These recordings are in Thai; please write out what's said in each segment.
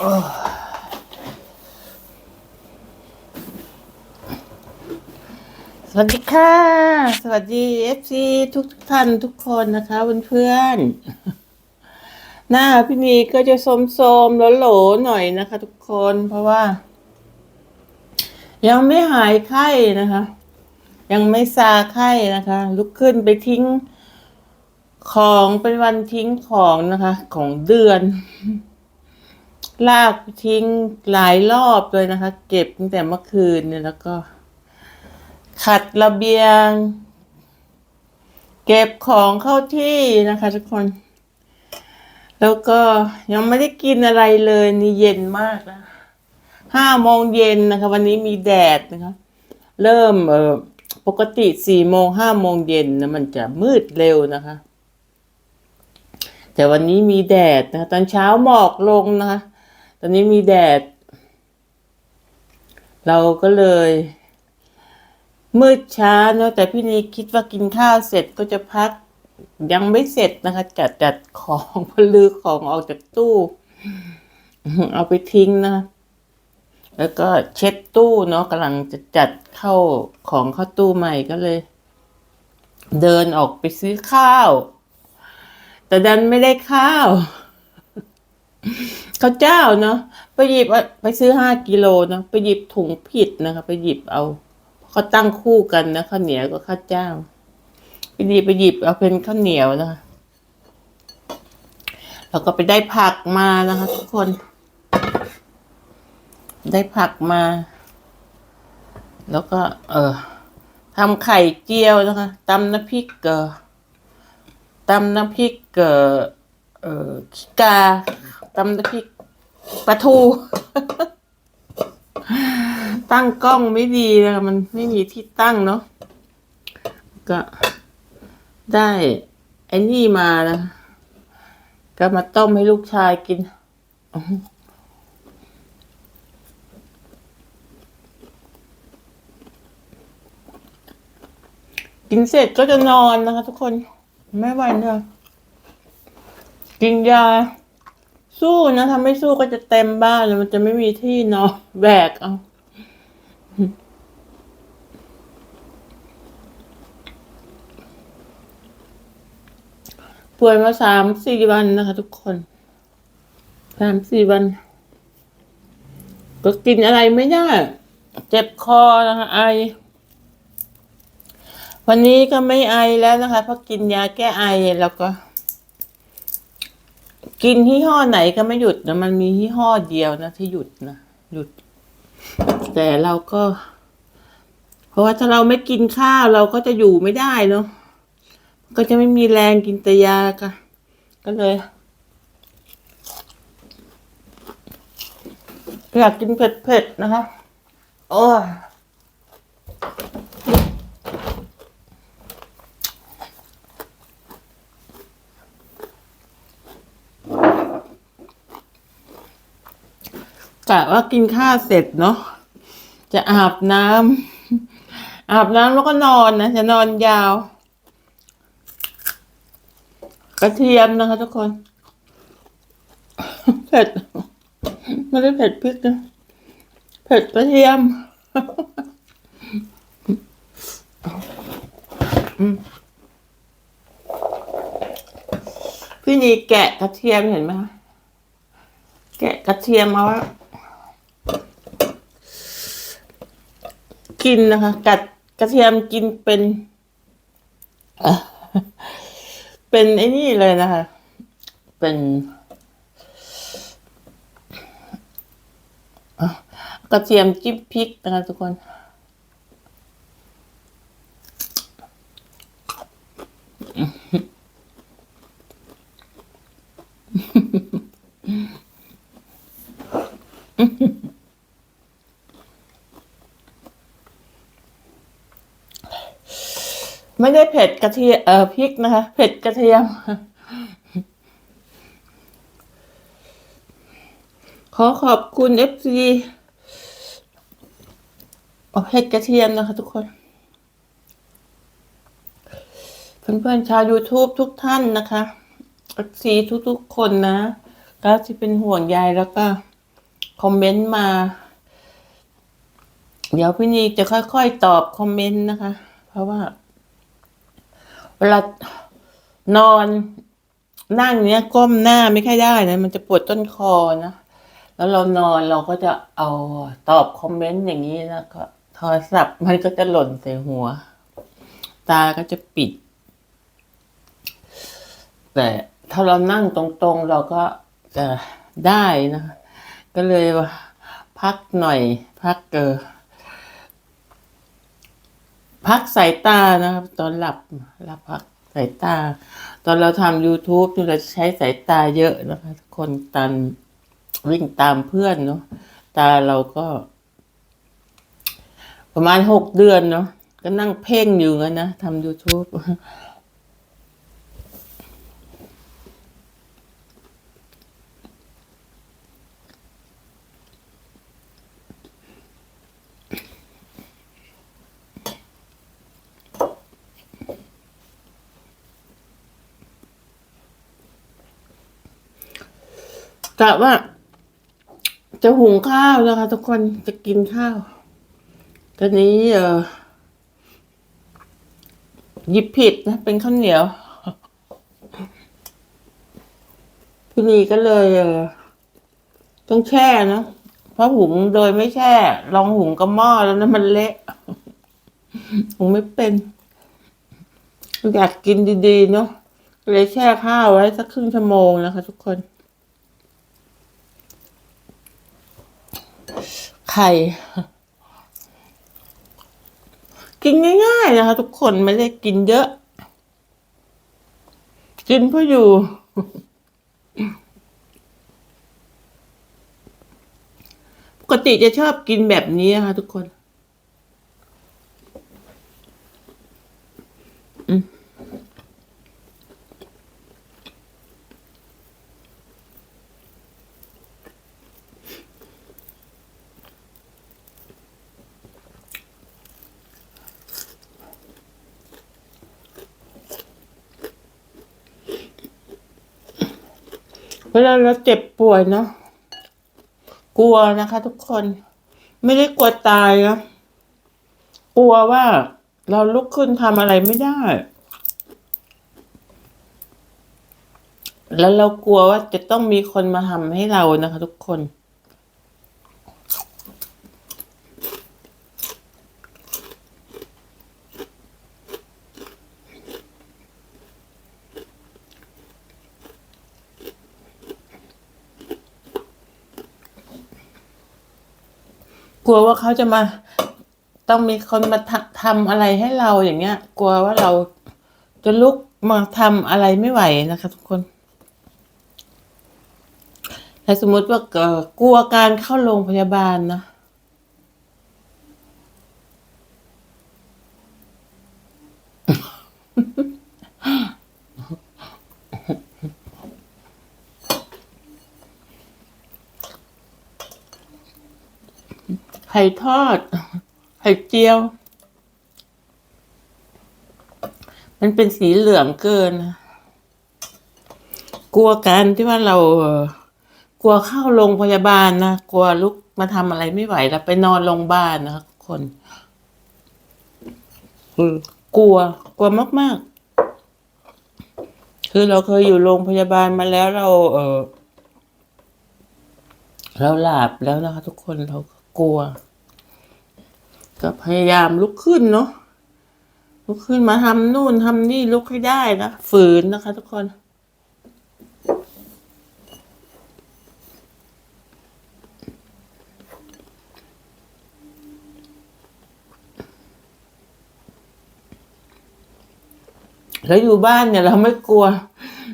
สวัสดีค่ะ สวัสดีเอฟซีทุกท่านทุกคนนะคะเพื่อนๆหน้าพี่นีก็จะโสมโหลๆหน่อยนะคะ ทุกคนเพราะว่า ยังไม่หายไข้นะคะ ยังไม่ซาไข้นะคะ ลุกขึ้นไปทิ้งของเป็นวันทิ้งของนะคะ ของเดือน ลากทิ้งหลายรอบเลยนะคะ เก็บตั้งแต่เมื่อคืนเนี่ยแล้วก็ ขัดระเบียง เก็บของเข้าที่นะคะ ทุกคน แล้วก็ยังไม่ได้กินอะไรเลยนี่เย็นมากนะห้าโมงเย็นนะคะ วันนี้มีแดดนะคะ เริ่มเออปกติสี่โมงห้าโมงเย็นนะมันจะมืดเร็วนะคะ แต่วันนี้มีแดดนะคะ ตอนเช้าหมอกลงนะคะ ตอนนี้มีแดด เราก็เลย มืดช้าเนอะแต่พี่นีคิดว่ากินข้าวเสร็จก็จะพัก ยังไม่เสร็จนะคะ จัดจัดของพลือของออกจากตู้ เอาไปทิ้งนะแล้วก็เช็ดตู้เนาะกำลังจะจัดเข้าของเข้าตู้ใหม่ก็เลย เดินออกไปซื้อข้าว แต่ดันไม่ได้ข้าว ข้าวเจ้าเนาะไปหยิบไปซื้อห้ากิโลนะไปหยิบถุงผิดนะคะไปหยิบเอาเขาตั้งคู่กันนะข้าวเหนียวกับข้าวเจ้า ไปหยิบไปหยิบเอาเป็นข้าวเหนียวนะคะแล้วก็ไปได้ผักมานะคะ ทุกคน ได้ผักมา แล้วก็ เออทำไข่เจียวนะคะตำน้ำพริกเกอตำน้ำพริกเกอเออขี้กาำน้ำพริกปลาทู ตั้งกล้องไม่ดีเลยมันไม่มีที่ตั้งเนาะก็ได้ ไอ้นี่มานะก็มาต้มให้ลูกชายกินกินเสร็จก็จะนอนนะคะทุกคน ไม่ไหวเนอะกินยา สู้นะถ้าไม่สู้ก็จะเต็มบ้านเลยมันจะไม่มีที่นอนแบกเอาป่วยมาสามสี่วันนะคะทุกคนสามสี่วัน ก็กินอะไรไม่ได้ เจ็บคอนะคะไอ วันนี้ก็ไม่ไอแล้วนะคะเพราะกินยาแก้ไอแล้วก็ กินยี่ห้อไหนก็ไม่หยุดนะมันมียี่ห้อเดียวนะที่หยุดนะหยุด แต่เราก็ เพราะว่าถ้าเราไม่กินข้าวเราก็จะอยู่ไม่ได้เนาะก็จะไม่มีแรงกินแต่ยาค่ะก็เลยอยากกินเผ็ดๆนะคะ โอ้ กะว่ากินข้าวเสร็จเนาะจะอาบน้ำอาบน้ำแล้วก็นอนนะ จะนอนยาว กระเทียมนะคะทุกคนเผ็ดไม่ได้เผ็ดพริกนะเผ็ดกระเทียมอืมพี่นีแกะกระเทียมเห็นไหมคะแกะกระเทียมมาว่า กินนะคะ กัดกระเทียมกินเป็นเป็นไอ้นี่เลยนะคะ เป็นกระเทียมจิ้มพริกนะคะทุกคน ไม่ได้เผ็ดกระเทียมเอ่อพริกนะคะ เผ็ดกระเทียม ขอขอบคุณเอฟซีเอาเผ็ดกระเทียมนะคะ ทุกคนเพื่อนๆชาว YouTube ทุกท่านนะคะเอฟซีทุกๆคนนะก็ที่เป็นห่วงยายแล้วก็คอมเมนต์มา เดี๋ยวพี่นีจะค่อยๆตอบคอมเมนต์นะคะ เพราะว่า เวลานอนนั่งเนี้ยก้มหน้าไม่ค่อยได้นะ มันจะปวดต้นคอนะ แล้วเรานอนเราก็จะเอาตอบคอมเมนต์อย่างนี้นะก็โทรศัพท์มันก็จะหล่นใส่หัว ตาก็จะปิด แต่ถ้าเรานั่งตรงๆ เราก็จะได้นะ ก็เลยพักหน่อย พักเออ พักสายตานะครับ ตอนหลับหลับพักสายตา ตอนเราทำ YouTube เราใช้สายตาเยอะนะคะ คนตันวิ่งตามเพื่อนเนาะตาเราก็ ประมาณหกเดือนเนาะก็นั่งเพ่งอยู่งั้นนะทำ YouTube กะว่า จะหุงข้าวนะคะ ทุกคนจะกินข้าวตอนนี้เออหยิบผิดนะ เป็นข้าวเหนียวพี่นีก็เลยเออต้องแช่นะเพราะหุงโดยไม่แช่ ลองหุงกับหม้อแล้วนะมันเละหุงไม่เป็นอยากกินดีๆเนาะเลยแช่ข้าวไว้สักครึ่งชั่วโมงนะคะ ทุกคน ไข่กินง่ายๆนะคะ ทุกคนไม่ได้กินเยอะ กินเพื่ออยู่ ปกติจะชอบกินแบบนี้นะคะทุกคน อืม เวลาเราเจ็บป่วยเนาะกลัวนะคะ ทุกคน ไม่ได้กลัวตายนะกลัวว่าเราลุกขึ้นทำอะไรไม่ได้ แล้วเรากลัวว่าจะต้องมีคนมาทำให้เรานะคะ ทุกคน กลัวว่าเขาจะมา ต้องมีคนมาทำอะไรให้เราอย่างเงี้ย กลัวว่าเราจะลุกมาทำอะไรไม่ไหวนะคะ ทุกคนถ้าสมมติว่า กลัวการเข้าโรงพยาบาลนะ ไข่ทอด ไข่เจียว มันเป็นสีเหลืองเกินนะกลัวการที่ว่าเรากลัวเข้าโรงพยาบาลนะกลัวลุกมาทำอะไรไม่ไหวแล้วไปนอนโรงพยาบาลนะคะคนคือกลัว กลัวมาก ๆ คือเราเคยอยู่โรงพยาบาลมาแล้วเรา เออเราหลับแล้วนะคะ ทุกคนเรา กลัว ก็พยายามลุกขึ้นเนาะลุกขึ้นมาทำนู่นทำนี่ลุกให้ได้นะฝืนนะคะ ทุกคนแล้วอยู่บ้านเนี่ยเราไม่กลัว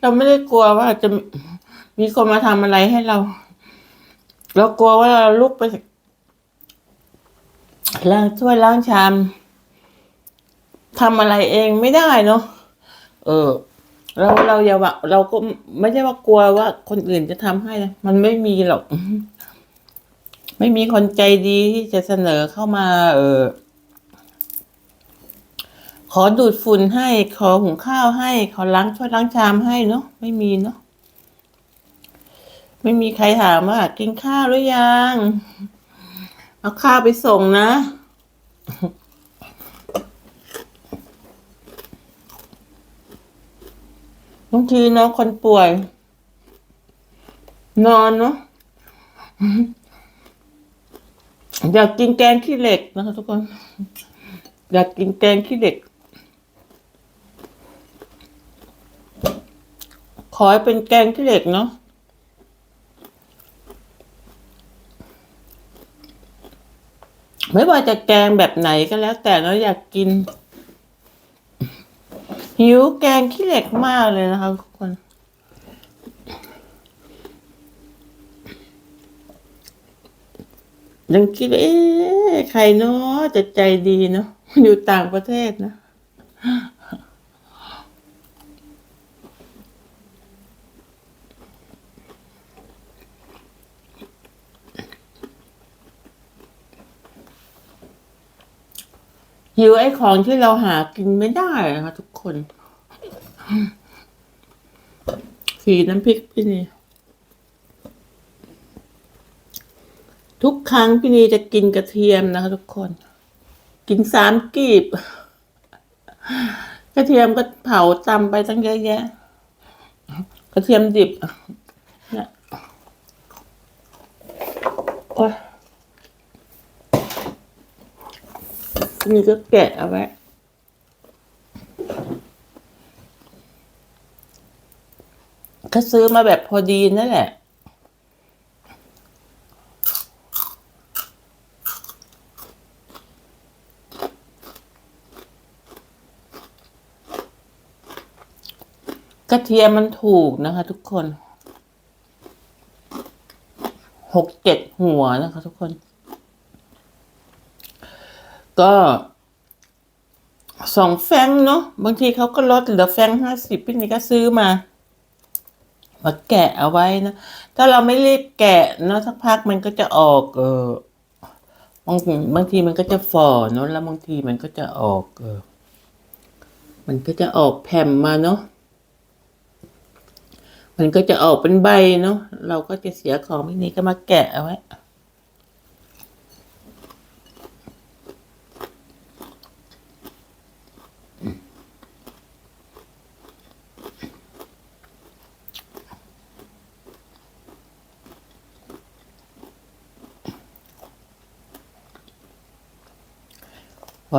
เราไม่ได้กลัวว่าจะมีคนมาทำอะไรให้เรา เรากลัวว่าเราลุกไป ล้างถ้วยล้างชามทำอะไรเองไม่ได้เนาะเออ เราเราอย่าว่าเราก็ไม่ใช่ว่ากลัวว่าคนอื่นจะทำให้นะมันไม่มีหรอก ไม่มีคนใจดีที่จะเสนอเข้ามา เออ ขอดูดฝุ่นให้ ขอหุงข้าวให้ ขอล้างถ้วยล้างชามให้เนาะไม่มีเนาะไม่มีใครถามว่ากินข้าวหรือยัง เอาข้าวไปส่งนะ บางทีเน้องคนป่วย นอนเนาะอยากกินแกงขี้เหล็กนะคะทุกคน อยากกินแกงขี้เหล็ก ขอให้เป็นแกงขี้เหล็กเนาะ ไม่ว่าจะแกงแบบไหนก็แล้ว แต่เราอยากกิน หิวแกงขี้เหล็กมากเลยนะคะทุกคนยังคิดว่าเอ๊ะใครเนาะจะใจดีเนาะอยู่ต่างประเทศนะ หิวไอ้ของที่เราหากินไม่ได้นะคะทุกคนขีน้ำพริกพี่นีทุกครั้งพี่นีจะกินกระเทียมนะคะ ทุกคน กินสามกีบ กระเทียมก็เผาตำไปตั้งเยอะแยะ กระเทียมดิบเนี่ยโอ้ย นี่ก็แกะเอาไว้ก็ซื้อมาแบบพอดีนั่นแหละกระเทียมมันถูกนะคะทุกคน หกเจ็ดหัวนะคะทุกคน ก็สองแฟงเนาะบางทีเขาก็ลดเหลือแฟงห้าสิบพี่นี่ก็ซื้อมามาแกะเอาไว้นะ ถ้าเราไม่รีบแกะเนาะสักพักมันก็จะออก เออบางบางทีมันก็จะฝ่อเนาะแล้วบางทีมันก็จะออกเออมันก็จะออกแผ่มมาเนาะมันก็จะออกเป็นใบเนาะเราก็จะเสียของพี่นี้ก็มาแกะเอาไว้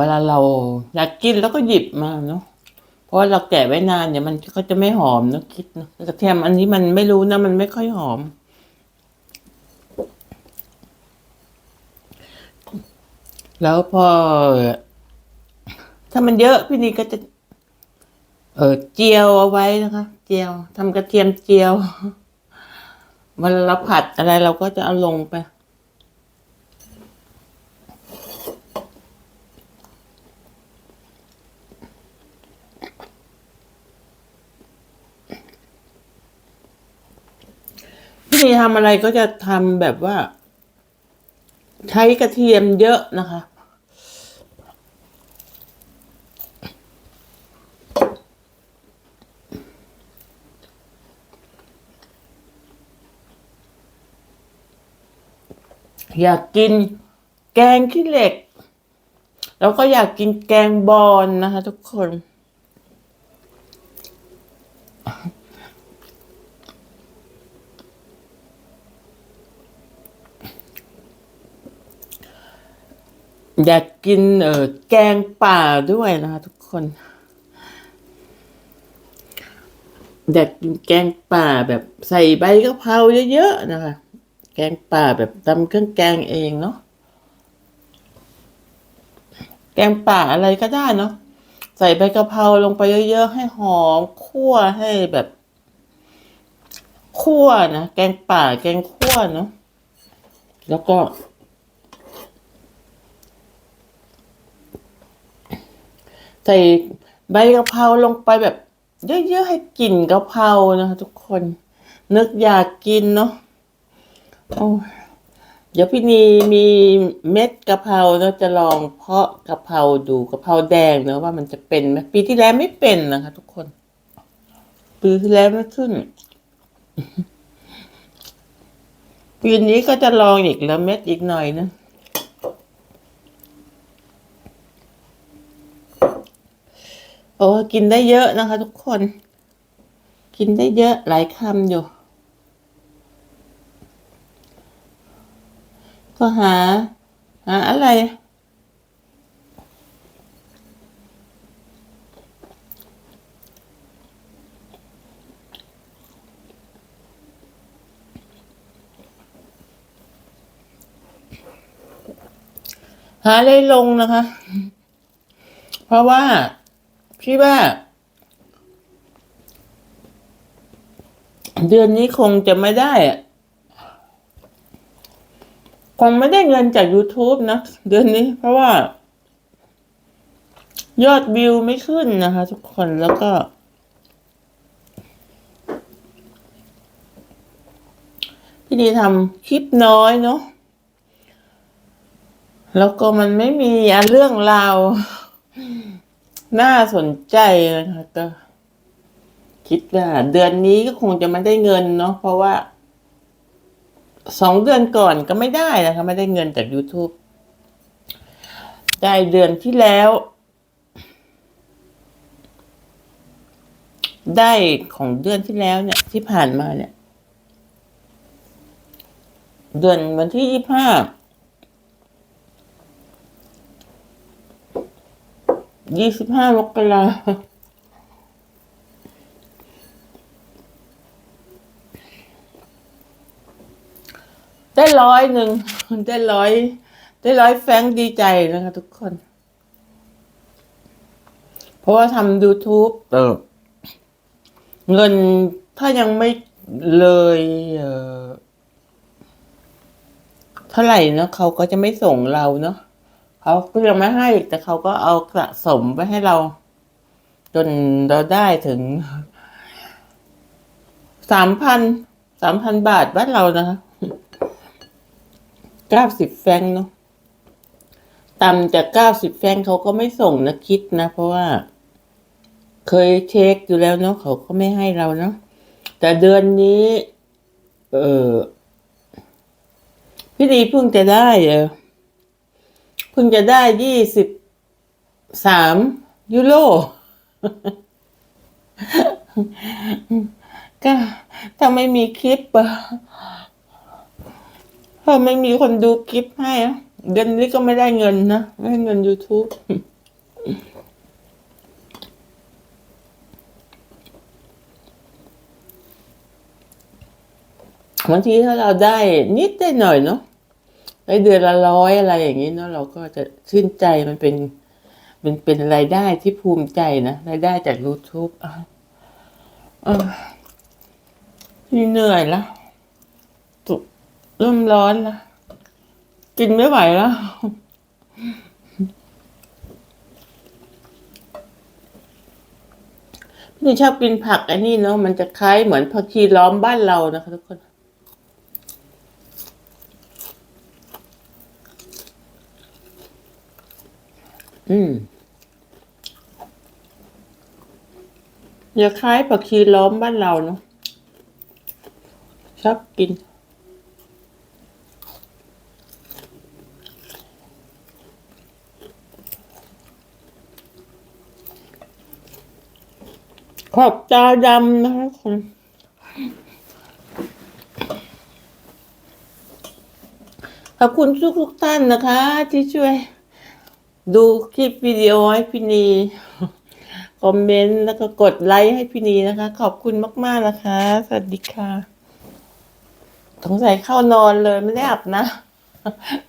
เวลาเราอยากกินแล้วก็หยิบมาเนาะเพราะว่าเราแกะไว้นานเดี๋ยมันก็จะไม่หอมเนอะคิดเนอะกระเทียมอันนี้มันไม่รู้นะมันไม่ค่อยหอม แล้วพอ ถ้ามันเยอะพี่นีก็จะ เออเจียวเอาไว้นะคะ เจียวทำกระเทียมเจียวเวลาเราผัดอะไรเราก็จะเอาลงไป พี่ทำอะไรก็จะทำแบบว่า ใช้กระเทียมเยอะนะคะ อยากกินแกงขี้เหล็ก แล้วก็อยากกินแกงบอลนะคะทุกคน อยากกินเออแกงป่าด้วยนะคะทุกคนอยากกินแกงป่าแบบใส่ใบกะเพราเยอะๆนะคะ แกงป่าแบบตำเครื่องแกงเองเนาะแกงป่าอะไรก็ได้เนาะใส่ใบกะเพราลงไปเยอะๆให้หอมคั่วให้แบบคั่วนะแกงป่าแกงคั่วเนาะแล้วก็ ใส่ใบกะเพราลงไปแบบ เยอะๆให้กลิ่นกะเพรานะคะทุกคนนึกอยากกินเนาะโอ้เดี๋ยวพี่นีมีเม็ดกะเพราเราะจะลองเพาะกะเพราดูกะเพราแดงเนาะว่ามันจะเป็นไหมปีที่แล้วไม่เป็นนะคะ ทุกคน ปีที่แล้วไม่ขึ้น ปีนี้ก็จะลองอีกแล้วเม็ดอีกหน่อยนะ โอ้กินได้เยอะนะคะ ทุกคน กินได้เยอะหลายคำอยู่ ก็หา หาอะไร หาได้ลงนะคะ เพราะว่า พี่ว่า เดือนนี้คงจะไม่ได้อะคงไม่ได้เงินจาก YouTube นะ เดือนนี้ เพราะว่า ยอดวิวไม่ขึ้นนะคะ ทุกคนแล้วก็ พี่ดีทำคลิปน้อยเนาะแล้วก็มันไม่มีเรื่องราว น่าสนใจนะคะก็ คิดว่าเดือนนี้ก็คงจะไม่ได้เงินเนาะเพราะว่าสองเดือนก่อนก็ไม่ได้นะคะ ไม่ได้เงินจาก YouTube ได้เดือนที่แล้ว ได้ของเดือนที่แล้วเนี่ย ที่ผ่านมาเนี่ย เดือนวันที่ยี่ห้า ยี่สิบห้ามกราได้ร้อยหนึ่งได้ร้อยได้ร้อยแฟรงค์ดีใจนะคะทุกคน เพราะว่าทำ YouTube เออเงินถ้ายังไม่เลยเออเท่าไหร่เนาะเขาก็จะไม่ส่งเราเนาะ เขาก็ยังไม่ให้แต่เขาก็เอาสะสมไว้ให้เรา จนเราได้ถึงสามพันสามพันบาทบ้านเรานะคะเก้าสิบแฟงเนาะต่ำจากเก้าสิบแฟงเขาก็ไม่ส่งนะคิดนะ เพราะว่า เคยเช็คอยู่แล้วเนาะเขาก็ไม่ให้เราเนาะแต่เดือนนี้ เออพี่ดีเพิ่งจะได้เออ เพิ่งจะได้ยี่สิบสามยูโรก็ถ้าไม่มีคลิปถ้าไม่มีคนดูคลิปให้เดือนนี้ก็ไม่ได้เงินนะ ไม่ได้เงิน YouTube บางทีถ้าเราได้นิดได้หน่อยเนาะ ได้เดือนละร้อยอะไรอย่างนี้เนาะเราก็จะชื่นใจมันเป็นเป็นเป็นรายได้ที่ภูมิใจนะรายได้จาก YouTube อะอะพี่เหนื่อยแล้วตุเริ่มร้อนแล้วกินไม่ไหวแล้วพี่ชอบกินผักอันนี้เนาะมันจะคล้ายเหมือนผักชีล้อมบ้านเรานะคะทุกคน อืม อย่าคล้ายผักชีล้อมบ้านเราเนาะชอบกิน ขอบตาดำนะคะคุณขอบคุณทุกทุกท่านนะคะ ที่ช่วย ดูคลิปวิดีโอให้พี่นีคอมเมนต์แล้วก็กดไลค์ให้พี่นีนะคะ ขอบคุณมาก ๆ นะคะ สวัสดีค่ะสงสัยเข้านอนเลยไม่ได้อาบนะ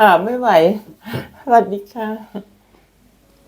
อาบไม่ไหว สวัสดีค่ะ